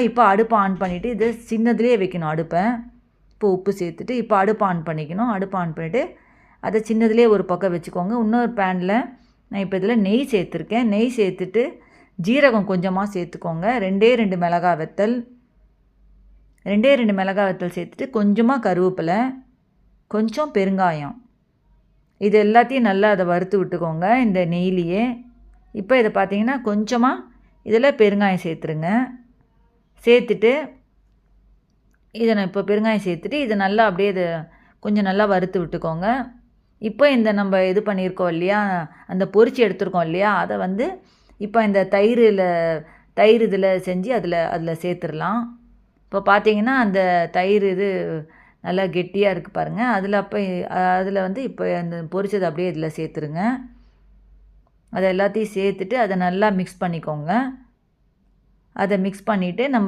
இப்போ அடுப்பை ஆன் பண்ணிவிட்டு இது சின்னதுலேயே வைக்கணும். அடுப்பை இப்போ உப்பு சேர்த்துட்டு இப்போ அடுப்பை ஆன் பண்ணிக்கணும். அடுப்பை ஆன் பண்ணிவிட்டு அதை சின்னதுலேயே ஒரு பக்கம் வச்சுக்கோங்க. இன்னொரு பேனில் நான் இப்போ இதில் நெய் சேர்த்துருக்கேன். நெய் சேர்த்துட்டு ஜீரகம் கொஞ்சமாக சேர்த்துக்கோங்க. ரெண்டே ரெண்டு மிளகா வெத்தல். ரெண்டே ரெண்டு மிளகா வத்தல் சேர்த்துட்டு கொஞ்சமாக கருவேப்பிலை கொஞ்சம் பெருங்காயம். இது எல்லாத்தையும் நல்லா அதை வறுத்து விட்டுக்கோங்க இந்த நெய்லியே. இப்போ இதை பார்த்தீங்கன்னா கொஞ்சமாக இதில் பெருங்காயம் சேர்த்துருங்க. சேர்த்துட்டு இதை நான் இப்போ பெருங்காயம் சேர்த்துட்டு இதை நல்லா அப்படியே இதை கொஞ்சம் நல்லா வறுத்து விட்டுக்கோங்க. இப்போ இந்த நம்ம இது பண்ணியிருக்கோம் இல்லையா அந்த பொரிச்சு எடுத்துருக்கோம் இல்லையா அதை வந்து இப்போ இந்த தயிரில் தயிர் இதில் செஞ்சு அதில் அதில் சேர்த்துடலாம். இப்போ பார்த்தீங்கன்னா அந்த தயிர் இது நல்லா கெட்டியாக இருக்குது பாருங்கள் அதில் அப்போ அதில் வந்து இப்போ அந்த பொரிச்சதை அப்படியே இதில் சேர்த்துருங்க. அதை எல்லாத்தையும் சேர்த்துட்டு அதை நல்லா மிக்ஸ் பண்ணிக்கோங்க. அதை மிக்ஸ் பண்ணிவிட்டு நம்ம